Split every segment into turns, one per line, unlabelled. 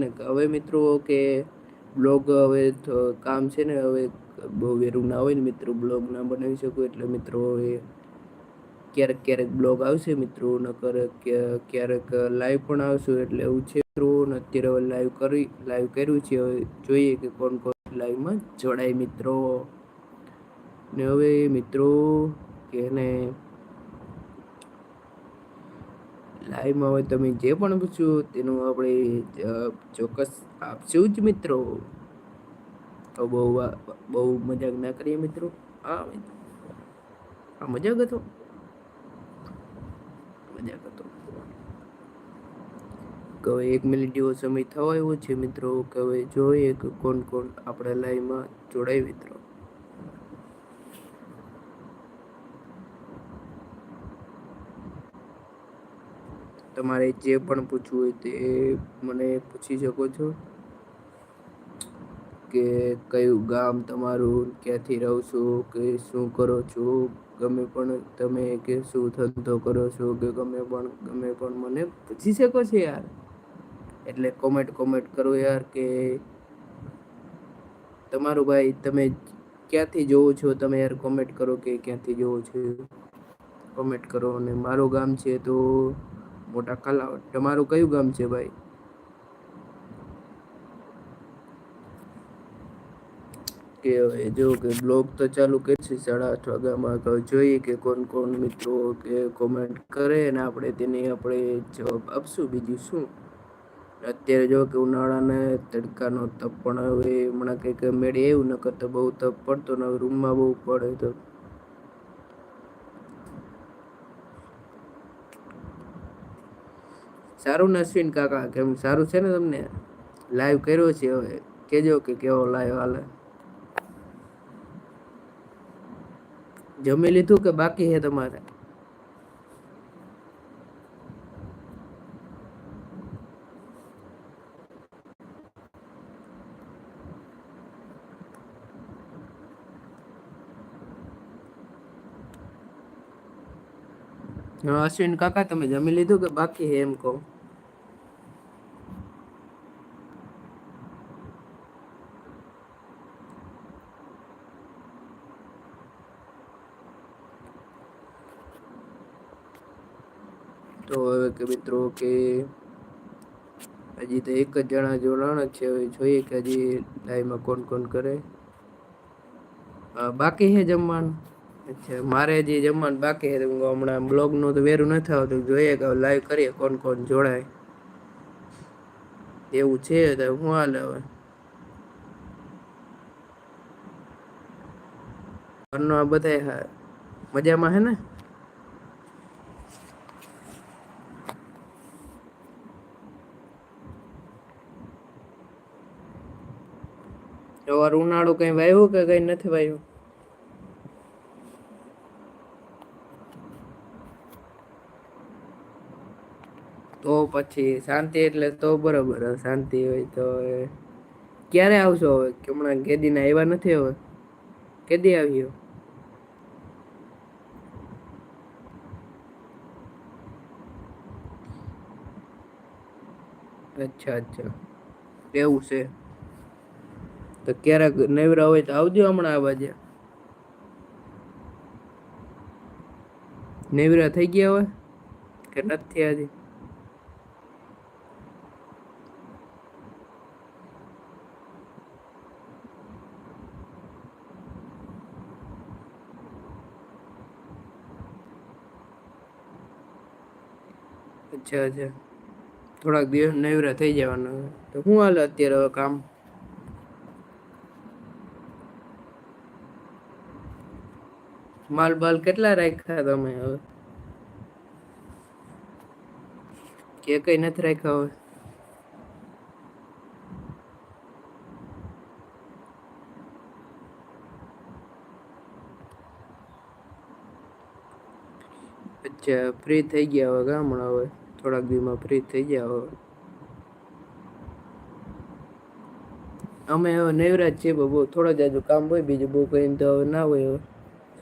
ને, હવે મિત્રો કે બ્લોગ હવે કામ છે ને, હવે બહુ વેરું ના હોય ને મિત્રો, બ્લોગ ના બનાવી શકું, એટલે મિત્રો હવે ક્યારેક ક્યારેક બ્લોગ આવશે મિત્રો, નકર ક્યારેક લાઈવ પણ આવશું, એટલે એવું છે મિત્રો અત્યારે હવે લાઈવ કરી લાઈવ કર્યું છે, હવે જોઈએ કે કોણ કોણ લાઈવમાં જોડાય મિત્રો. ને હવે મિત્રો કે ને લાઈવમાં હવે તમે જે પણ પૂછ્યું તેનું આપણે ચોક્કસ આપશું જ મિત્રો. તો બહુ બહુ મજાક ના કરીએ મિત્રો. હા, મિત્રો. આ મજાક હતો? મજાક હતો. હવે એક મિનિટ જેવો સમય થવા આવ્યો છે મિત્રો. કે હવે જોઈએ કે કોણ કોણ આપણા લાઈવમાં જોડાય મિત્રો. તમારે જે પણ પૂછવું હોય તે મને પૂછી શકો છો. કે કયું ગામ તમારું, ક્યાંથી રહો છો, કે શું કરો છો, ગમે પણ તમે કે શું ધંધો કરો છો, કે ગમે પણ ગમે પણ મને પૂછી શકો છો યાર. એટલે કોમેન્ટ કોમેન્ટ કરો યાર કે તમારું ભાઈ, તમે ક્યાંથી જોવો છો? તમે યાર કોમેન્ટ કરો કે ક્યાંથી જોવો છો? કોમેન્ટ કરો અને મારું ગામ છે તો મોટા કાલાવડ તમારું કયું ગામ છે ભાઈ? કે જો કે બ્લોગ તો ચાલુ કરશે સાડા આઠ વાગ્યામાં. જોઈએ કે કોણ કોણ મિત્રો કે કોમેન્ટ કરે અને આપણે તેની આપણે જવાબ આપશું. બીજું શું? અત્યારે જો કે ઉનાળાને તડકાનો તપ પણ હવે હમણાં કંઈક મેળે એવું ન કરતો બહુ તપ પડતો ને રૂમમાં બહુ પડે તો સારું ને અશ્વિન કાકા કેમ સારું છે ને તમને? લાઈવ કર્યો છે હવે. કેજો કે કેવો લાઈવ હાલે. જમી લીધું કે બાકી છે તમારે? અશ્વિન કાકા તમે જમી લીધું કે બાકી છે એમ કહું તો હવે કે મિત્રો કે હજી તો એક જ જણા જોડાણ છે હવે જોઈએ કે હજી લાઈવમાં કોણ કોણ કરે બાકી છે જમવાનું મારે જે જમવાનું બાકી હતું હમણાં બ્લોગનું તો વેરું નથી આવતું, જોઈએ કે લાઈવ કરીએ, કોણ કોણ જોડાય. એવું છે તો હું હાલે હવે. ઘરનો આ બધા મજામાં હે ને? ઉનાળો કઈ વાયુ કે કઈ નથી વાવ્યું તો પછી શાંતિ એટલે તો બરોબર, શાંતિ હોય તો ક્યારે આવશો હવે? હમણાં કેદીને આવ્યા નથી હવે? કેદી આવ્યો? અચ્છા અચ્છા. એવું છે. તો ક્યારેક નવરા હોય તો આવજો હમણાં આ બાજુ. નેવરા થઈ ગયા હોય? કે નથી હજી? અચ્છા અચ્છા થોડાક દિવસ નવરા થઈ જવાના તો શું હાલ અત્યારે હવે કામ માલ બાલ કેટલા રાખ્યા તમે હવે? કે કઈ નથી રાખ્યા હવે? અચ્છા ફ્રી થઈ ગયા હવે ગામડા હવે? થોડાક દિવસમાં ફ્રી થઈ ગયા હવે અમે હવે નવરાજ છીએ બહુ થોડા જાજુ કામ હોય, બીજું બહુ કઈ તો હવે ના હોય,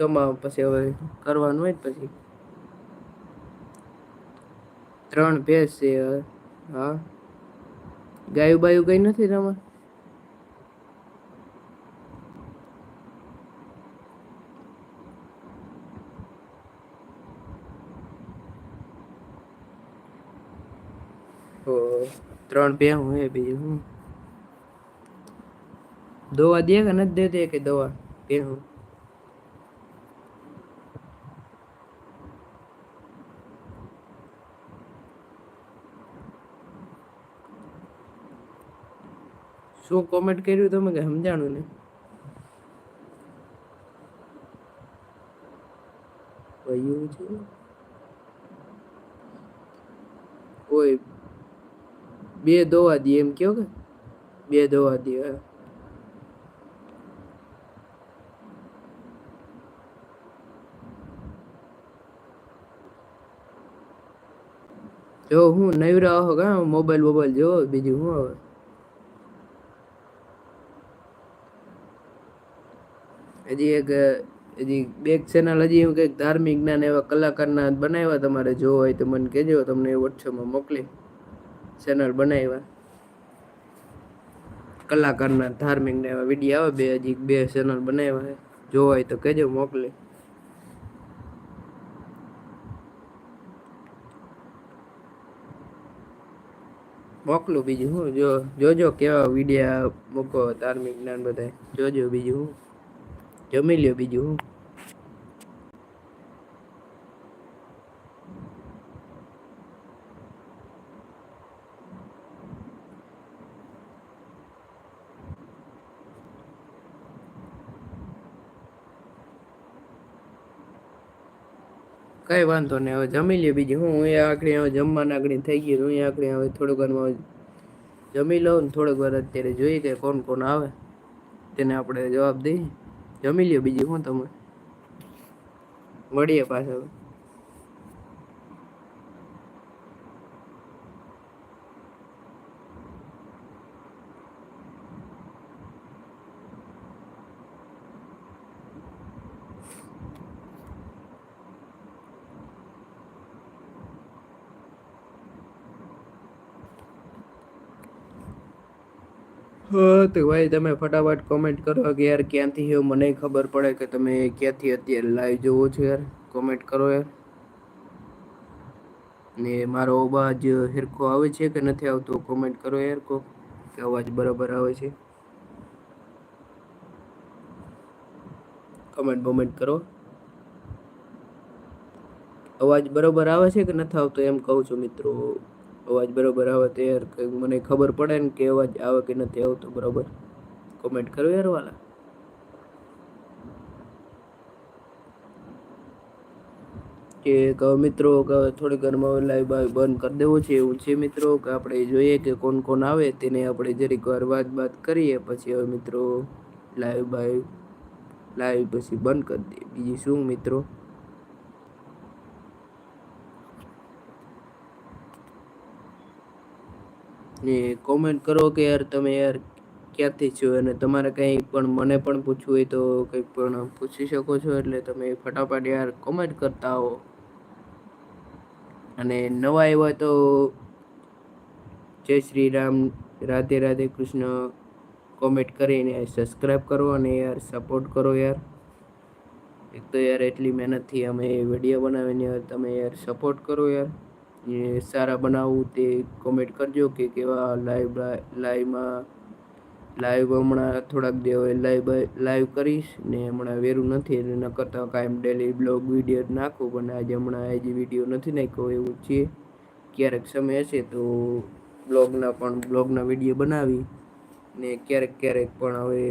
હવે પછી હવે કરવાનું હોય પછી. ત્રણ ભેંસ છે, હા. ગાયું બાયું કઈ નથી તમારે ત્રણ બે હું એ બીજું હું દવા દે કે નથી દેતી કે દવા? બે હું શું કોમેન્ટ કર્યું તમે કે સમજાણું ને કયું છે? ઓય બે દોવા દે એમ કયો કે? બે દોવા દે જો હું નવરા હો કા મોબાઈલ મોબાઈલ જો બીજું હું હવે હજી એક, હજી બે ચેનલ હજી એવું કંઈક ધાર્મિક જ્ઞાન એવા કલાકારના બનાવ્યા તમારે, જો હોય તો મને કહેજો, તમને વોટ્સઅપમાં મોકલી. ચેનલ બનાવ્યા. કલાકારના ધાર્મિકને એવા વીડિયો આવે, બે હજી બે ચેનલ બનાવ્યા છે. જોવાય તો કહેજો, મોકલી. મોકલું બીજું હું. જો, જોજો કેવા વિડીયા મૂકો ધાર્મિક જ્ઞાન બધા જોજો બીજું હું. જમી લ્યો બીજું હું. કઈ વાંધો નહીં. હવે જમી લે બીજું હું એ આખડી હવે જમવાના આકડી થઈ ગયું હું આકડી હવે થોડુંક વારમાં જમી લઉં ને થોડીક વાર અત્યારે જોઈએ કે કોણ કોણ આવે. તેને આપણે જવાબ દઈએ. જમી લ્યો બીજું શું તમે મળીએ પાછા તો ભાઈ તમે ફટાફટ કોમેન્ટ કરો કે યાર ક્યાંથી હો? મને ખબર પડે કે તમે ક્યાંથી અત્યારે લાઈવ જોવો છો યાર. કોમેન્ટ કરો યાર. ને મારો અવાજ હિરખો આવે છે કે નથી આવતો? કોમેન્ટ કરો યાર કો કે અવાજ બરાબર આવે છે? કોમેન્ટ બોમેન્ટ કરો. અવાજ બરાબર આવે છે કે નથી આવતો એમ કહું છું મિત્રો. અવાજ બરાબર આવે તો યાર કંઈક મને ખબર પડે ને કે અવાજ આવે કે નથી આવતો, બરાબર? કોમેન્ટ કરો યાર વાલા. કે મિત્રો થોડી ઘરમાં લાઈવ બાઈવ બંધ કરી દેવો છે, એવું છે મિત્રો? કે આપણે જોઈએ કે કોણ કોણ આવે તેને આપણે જરીક વાર વાત બાત કરીએ, પછી હવે મિત્રો લાઈવ બાઈવ લાઈવ પછી બંધ કરી દઈએ. બીજી શું મિત્રો? ને કોમેન્ટ કરો કે યાર તમે યાર ક્યાંથી છો? અને તમારે કંઈ પણ મને પણ પૂછવું હોય તો કંઈ પણ પૂછી શકો છો. એટલે તમે ફટાફટ યાર કોમેન્ટ કરતા હો અને નવા આવ્યા તો જય શ્રી રામ. રાધે રાધે કૃષ્ણ. કોમેન્ટ કરીને સબસ્ક્રાઈબ કરો અને યાર સપોર્ટ કરો યાર. એક તો યાર એટલી મહેનતથી અમે વીડિયો બનાવીને તમે યાર સપોર્ટ કરો યાર. એ સારા બનાવવું તે કોમેન્ટ કરજો કે કેવા લાઈવ લાઈવમાં લાઈવ હમણાં થોડાક દિવસ લાઈવ લાઈવ કરીશ ને હમણાં વેરું નથી એટલે ન કરતા કાયમ ડેલી બ્લોગ વીડિયો નાખું, પણ આજે હમણાં હજી વીડિયો નથી નાખ્યો એવું છે. ક્યારેક સમય હશે તો બ્લોગના પણ બ્લોગના વીડિયો બનાવી ને ક્યારેક ક્યારેક પણ હવે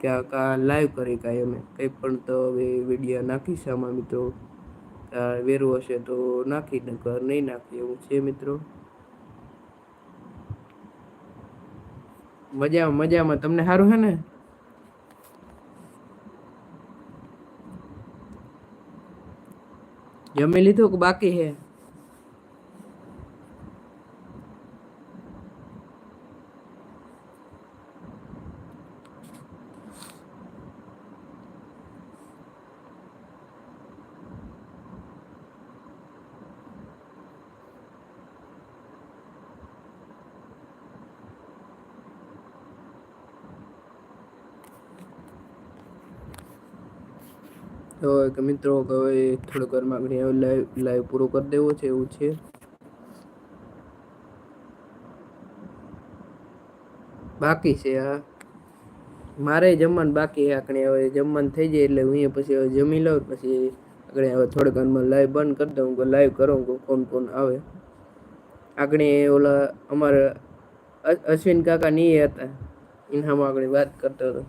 ક્યાંક આ લાઈવ કરી કાંઈ અમે. કંઈ પણ તો હવે વીડિયો નાખીશ આમાં મિત્રો. વેરું હશે તો નાખી નકર નહીં નાખી એવું છે મિત્રો? મજામાં મજામાં. તમને સારું છે ને? જમી લીધું કે બાકી છે તો કે મિત્રો કે હવે થોડીક વારમાં આપણે લાઈવ લાઈવ પૂરો કરી દેવો છે, એવું છે. બાકી છે આ. મારે જમવાનું બાકી આકણે હવે જમવાનું થઈ જાય એટલે હું અહીંયા પછી હવે જમી લઉં પછી આગળ હવે થોડીક વારમાં લાઈવ બંધ કરી દઉં લાઈવ કરો કોણ કોણ આવે. આગળ ઓલા અમારા અશ્વિન કાકા નહીં હતા. એનામાં આગળ વાત કરતો હતો.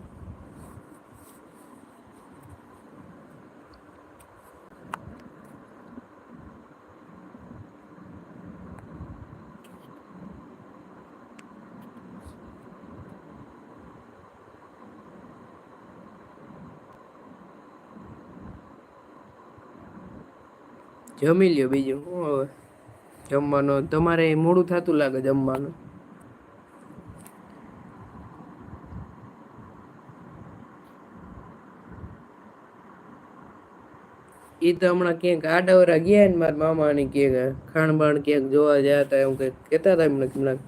જમી લ્યો બીજું શું હવે? જમવાનું? તમારે મોડું થતું લાગે જમવાનું. એ તો હમણાં ક્યાંક આડવરા ગયા ને મારા મામા ની ક્યાંક, ખાણબાણ ક્યાંક જોવા ગયા હતા એવું કંઈક કહેતા હતા એમને હમણાં.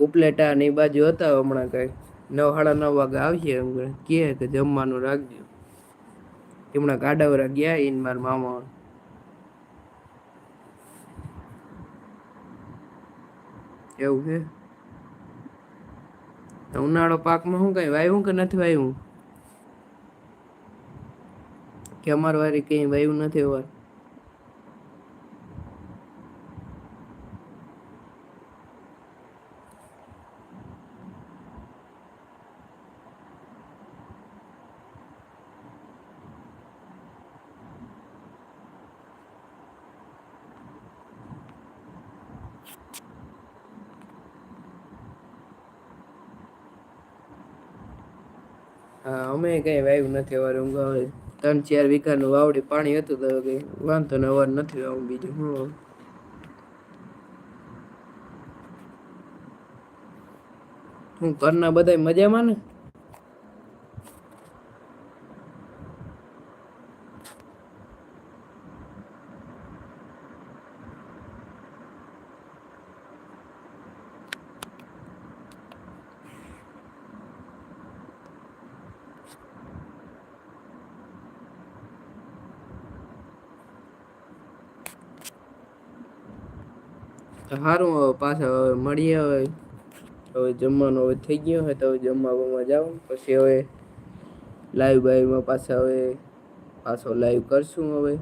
ઉપલેટા ને બાજુ હતા હમણાં કઈ નવ, સાડા નવ વાગે આવીએ એમ કે જમવાનું રાખજો. હમણાં આડવરા ગયા ઈને મારા મામા એવું છે? ઉનાળો પાકમાં શું કઈ વાવ્યું કે નથી વાવ્યું કે અમાર વારી કઈ વાવ્યું નથી વાર અમે કઈ વાવ્યું નથી અવાર હું ત્રણ, ચાર વીઘાનું વાવડી પાણી હતું તો કઈ વાંધો ને અવાર નથી વાવું બીજું, હું હું ઘરના બધા મજામાં ને? સારું હવે પાછા હવે મળીએ, હવે હવે જમવાનું હવે થઈ ગયું હોય તો હવે જમવા બમવા જાઉં, પછી હવે લાઈવ બાઈવમાં પાછા હવે પાછો લાઈવ કરશું હવે.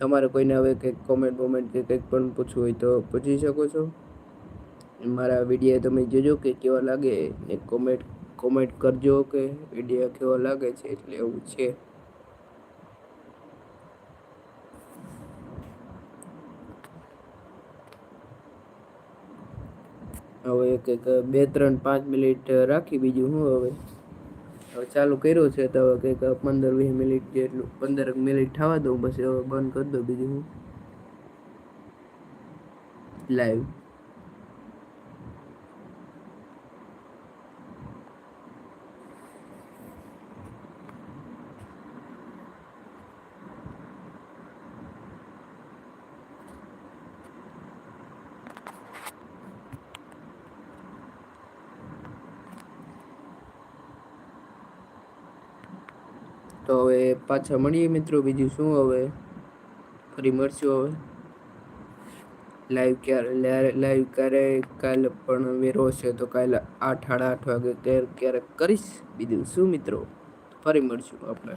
તમારે કોઈને હવે કંઈક કોમેન્ટ બોમેન્ટ કે કંઈક પણ પૂછવું હોય તો પૂછી શકો છો. મારા વીડિયો તમે જોજો કે કેવા લાગે, ને કોમેન્ટ કોમેન્ટ કરજો કે વીડિયો કેવો લાગે છે, એટલે એવું છે. હવે એક એક બે ત્રણ પાંચ મિનિટ રાખી બીજું હું હવે? હવે ચાલુ કર્યું છે તો હવે કંઈક પંદર વીસ મિનિટ જેટલું, પંદર મિનિટ થવા દઉં બસ હવે બંધ કરી દઉં બીજું હું લાઈવ તો હવે પાછા મળીએ મિત્રો બીજું શું હવે? ફરી મળશું હવે. લાઈવ ક્યારે લાઈવ ક્યારે? કાલે પણ વેરો છે તો કાલે આઠ સાડા આઠ વાગે ક્યારેક ક્યારેક કરીશ? બીજું શું મિત્રો? ફરી મળશું આપણે.